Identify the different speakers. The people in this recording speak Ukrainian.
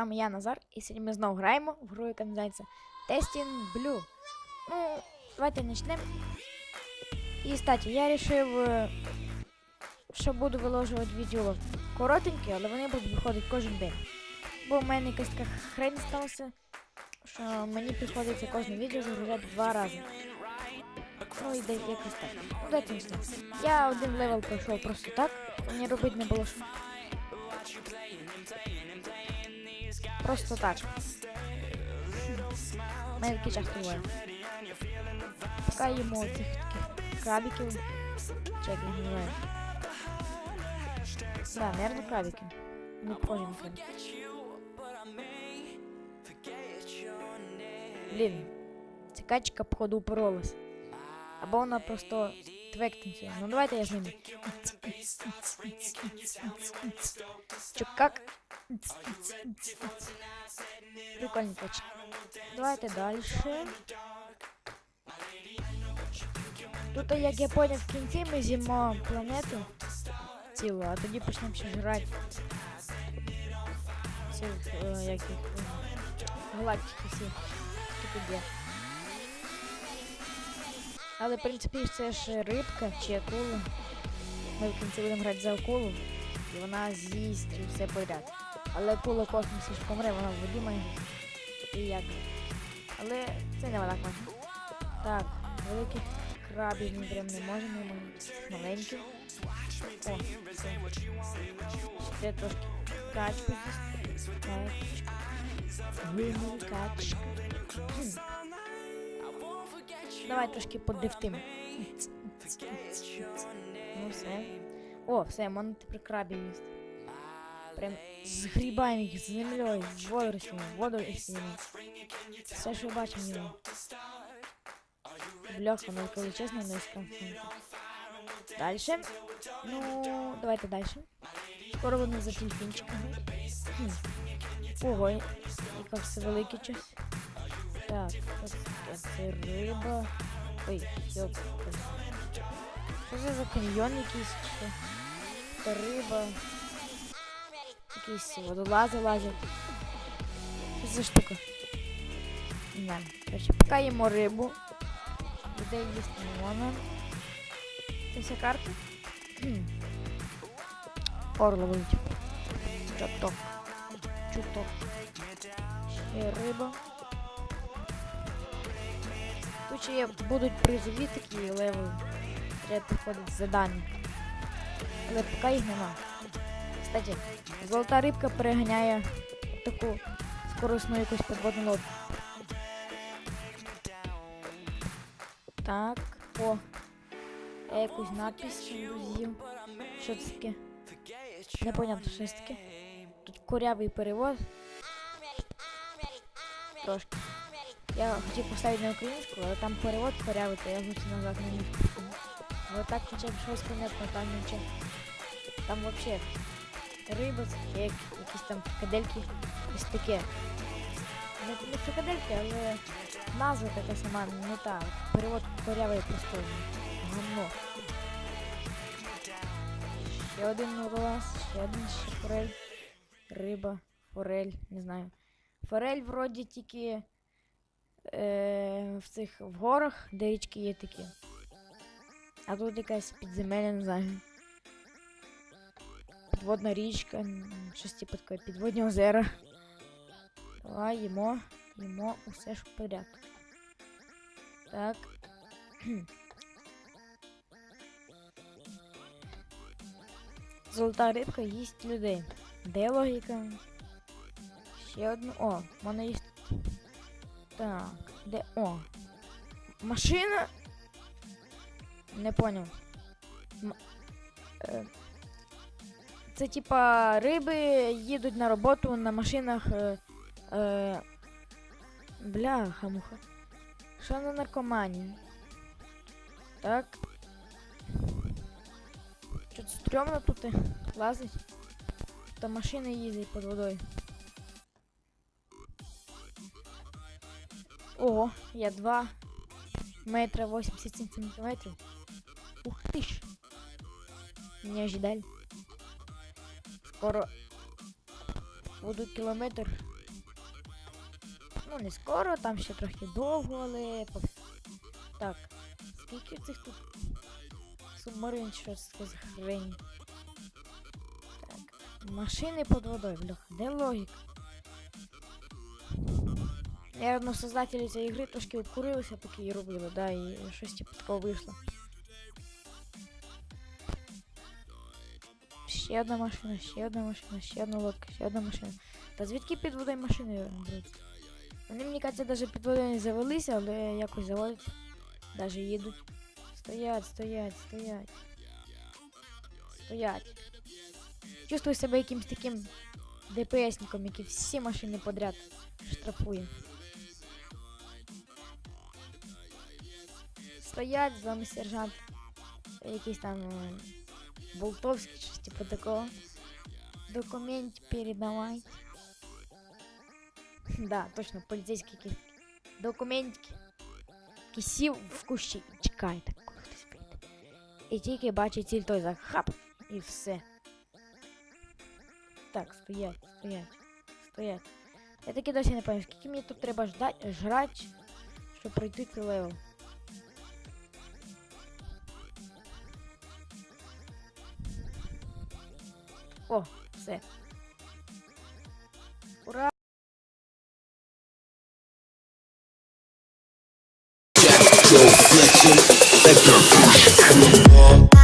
Speaker 1: вами я Назар, і сьогодні ми знову граємо в гру, яка називається Testing Blue. Ну, давайте почнемо. І, кстати, я вирішив, е, що буду виложувати відео коротенькі, але вони будуть виходити кожен день. Бо в мене якась така хрень сталася, що мені приходиться кожне відео загружати два рази. Ну і де якось так. Ну, давайте почнемо. Я один левел пройшов просто так, мені робити не було що. Просто так. У мене таке часто буває. Пускаємо цих таких крабиків. Чи як їх називають? Да, наверное, крабики. Не похожі на крабики. Блін, ця качка, походу, упоролась. Або вона просто твектиться. Ну давайте я з ними. Чё, как? Прикольный качка. Давайте дальше. Тут, як я поняв, в кінці ми з'їмо планету цілу, а тоді почнемо ще жрати ці, е, як їх, е, галактики всі, тут є. Але, в принципі, це ж рибка чи акула. Ми в кінці будемо грати за акулу, і вона з'їсть все подряд. Але космосі ж помре, вона в воді має. І як. Але це не вона важно. Так, великих крабів ми прям не можемо, ми маленьких. О. Ще трошки качку з'їсти. Давай трошки подрифтимо. Ну все. О, все, можна тепер крабів їсти. Прям згрібаємо їх з землею, з водорослями, водорослями. Все, що бачимо його. Бляха, ну коли чесно, не скамфунка. Дальше. Ну, давайте дальше. Скоро вони за дельфінчиками. Хм. Ого, яка все велике щось. Так, це риба. Ой, йоп. Що це за каньйон якийсь? риба. Якісь водолази лазять. Що за штука? Не знаю. Короче, поки їмо рибу. Людей їсти не можна. Це вся карта? Орло вилетів. Чуток. Чуток. Ще риба. Тут ще будуть призові такі левели. Треба приходити задання. Але поки їх нема. Кстати, золота рибка переганяє таку скоросну якусь підводну лодку. Так, о. Я якусь надпись з'їв. Що це таке? Непонятно, що це таке. Тут корявий перевод. Трошки. Я хотів поставити на українську, але там перевод корявий, то я хочу назад на них. Але так хоча б щось понятно, там нічого. Там вообще риба, це як якісь там фрикадельки, ось таке. Не, фрикадельки, але назва така сама, не та. Перевод корявий просто гамно. Ще один уролаз, ще один ще форель. Риба, форель, не знаю. Форель вроді тільки е, в цих в горах, де річки є такі. А тут якась підземелля, не знаю. Підводна річка, щось типу таке, підводні озера. Давай їмо, їмо усе ж поряд. Так. Золота рибка їсть людей. Де логіка? Ще одну. О, в мене є. Так, де. О. Машина. Не поняв. М... Е... Це типа риби їдуть на роботу на машинах. Е... Е... Бляха муха. Що на наркоманії? Так. Що стрьомно тут лазить. Та машини їздять під водою. Ого, я 2 метра 87 сантиметров. Ух ты ж. Не ожидали. Скоро буду километр Ну, не скоро, там ще трохи довго, але. Так. Скільки цих тут субмарин, що це хрень? Так. Машини під водою, бляха, де логіка? Наверно, создателі цієї гри трошки обкурилися, поки її робили, да, і щось типу такого вийшло. Ще одна машина, ще одна машина, ще одна лодка, ще одна машина. Та звідки під водою машини беруться? Вони, мені кажеться, навіть під водою не завелися, але якось заводяться. Даже їдуть. Стоять, стоять, стоять. Стоять. Чувствую себе якимсь таким ДПСником, який всі машини подряд штрафує. Стоять, з вами сержант. Якийсь там е, Болтовський, щось типу такого. Документ передавай. Да, точно, поліцейський якийсь. Документики. Який сів в кущі і чекає так, коли хтось прийде. І тільки бачить ціль той за хап і все. Так, стоять, стоять, стоять. Я таки досі не пам'ятаю, скільки мені тут треба ждать, жрать, щоб пройти цей левел. 어, 쎄.
Speaker 2: 오라. Reflection, vector,